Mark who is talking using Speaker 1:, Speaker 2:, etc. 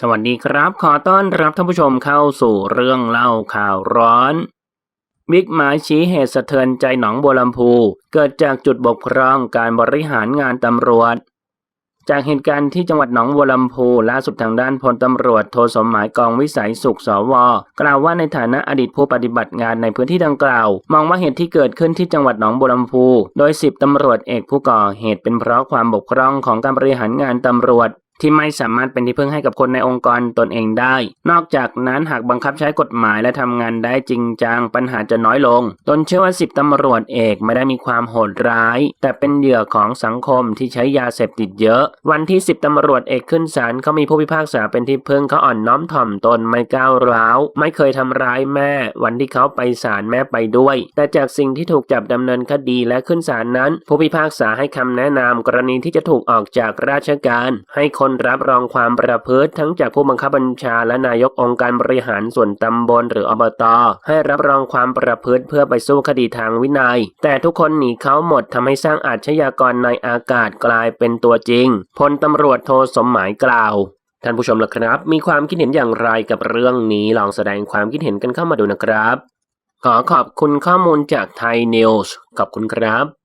Speaker 1: สวัสดีครับ ขอต้อนรับท่านผู้ชมเข้าสู่เรื่องเล่าข่าวร้อน บิ๊กหมายชี้เหตุสะเทือนใจหนองบัวลำพู เกิดจากจุดบกพร่องการบริหารงานตำรวจ จากเหตุการณ์ที่จังหวัดหนองบัวลำพูล่าสุดทางด้านพลตำรวจโทสมหมายกองวิสัยสุขสว กล่าวว่าในฐานะอดีตผู้ปฏิบัติงานในพื้นที่ดังกล่าว มองว่าเหตุที่เกิดขึ้นที่จังหวัดหนองบัวลำพู โดยสิบตำรวจเอกผู้ก่อเหตุเป็นเพราะความบกพร่องของการบริหารงานตำรวจ ที่ไม่สามารถเป็นที่พึ่งให้กับคนในองค์กรตนเองได้ นอกจากนั้นหากบังคับใช้กฎหมายและทำงานได้จริงจังปัญหาจะน้อยลง ตนเชื่อว่าสิบตำรวจเอกไม่ได้มีความโหดร้าย แต่เป็นเหยื่อของสังคมที่ใช้ยาเสพติดเยอะ วันที่สิบตำรวจเอกขึ้นศาลเขามีผู้พิพากษาเป็นที่พึ่งเขาอ่อนน้อมถ่อมตนไม่ก้าวร้าว ไม่เคยทำร้ายแม่ วันที่เขาไปศาลแม่ไปด้วย แต่จากสิ่งที่ถูกจับดำเนินคดีและขึ้นศาลนั้น ผู้พิพากษาให้คำแนะนำกรณีที่จะถูกออกจากราชการให้คนนรับรองความประพฤติทั้งจากผู้บังคับบัญชาและนายกองค์การบริหารส่วนตำบลหรืออบต ให้รับรองความประพฤติเพื่อไปสู้คดีทางวินัย แต่ทุกคนหนีเขาหมดทำให้สร้างอาชญากรในอากาศกลายเป็นตัวจริงพลตำรวจโทสมหมายกล่าวท่านผู้ชมล่ะครับ มีความคิดเห็นอย่างไรกับเรื่องนี้ลองแสดงความคิดเห็นกันเข้ามาดูนะครับ ขอขอบคุณข้อมูลจากไทยนิวส์ขอบคุณครับ